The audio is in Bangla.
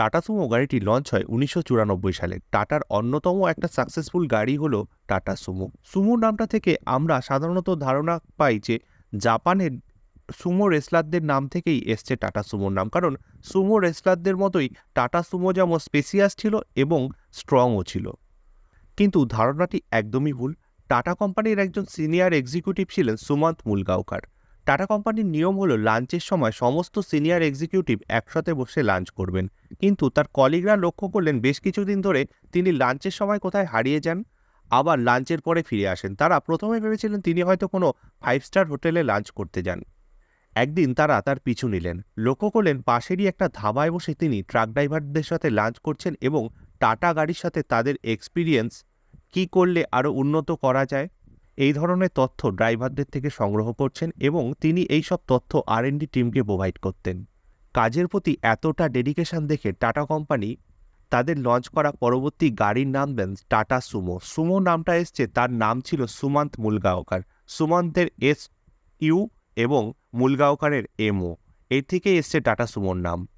টাটা সুমো গাড়িটি লঞ্চ হয় উনিশশো চুরানব্বই সালে। টাটার অন্যতম একটা সাকসেসফুল গাড়ি হলো টাটা সুমো। সুমো নামটা থেকে আমরা সাধারণত ধারণা পাই যে জাপানের সুমো রেসলারদের নাম থেকেই এসছে টাটা সুমোর নাম। কারণ সুমো রেসলারদের মতোই টাটা সুমো যেমন স্পেসিয়াস ছিল এবং স্ট্রংও ছিল। কিন্তু ধারণাটি একদমই ভুল। টাটা কোম্পানির একজন সিনিয়র এক্সিকিউটিভ ছিলেন সুমন্ত মুলগাঁওকার। টাটা কোম্পানির নিয়ম হলো লাঞ্চের সময় সমস্ত সিনিয়র এক্সিকিউটিভ একসাথে বসে লাঞ্চ করবেন। কিন্তু তার কলিগরা লক্ষ্য করলেন বেশ কিছুদিন ধরে তিনি লাঞ্চের সময় কোথায় হারিয়ে যান। আবার লাঞ্চের পরে ফিরে আসেন। তারা প্রথমে ভেবেছিলেন তিনি হয়তো কোনো ফাইভ স্টার হোটেলে লাঞ্চ করতে যান। একদিন তারা তার পিছু নিলেন। লক্ষ্য করলেন পাশেরই একটা ধাবায় বসে তিনি ট্রাক ড্রাইভারদের সাথে লাঞ্চ করছেন এবং টাটা গাড়ির সাথে তাদের এক্সপিরিয়েন্স কী করলে আরও উন্নত করা যায়। এই ধরনের তথ্য ড্রাইভারদের থেকে সংগ্রহ করছেন এবং তিনি এই সব তথ্য আর টিমকে প্রোভাইড করতেন। কাজের প্রতি এতটা ডেডিকেশন দেখে টাটা কোম্পানি তাদের লঞ্চ করা পরবর্তী গাড়ির নাম দেন টাটা সুমো সুমো নামটা এসছে, তার নাম ছিল সুমান্ত মুলগাঁওকার। সুমান্তের এস ইউ এবং মুলগাঁওকারের এমও এর থেকেই এসছে টাটা সুমোর নাম।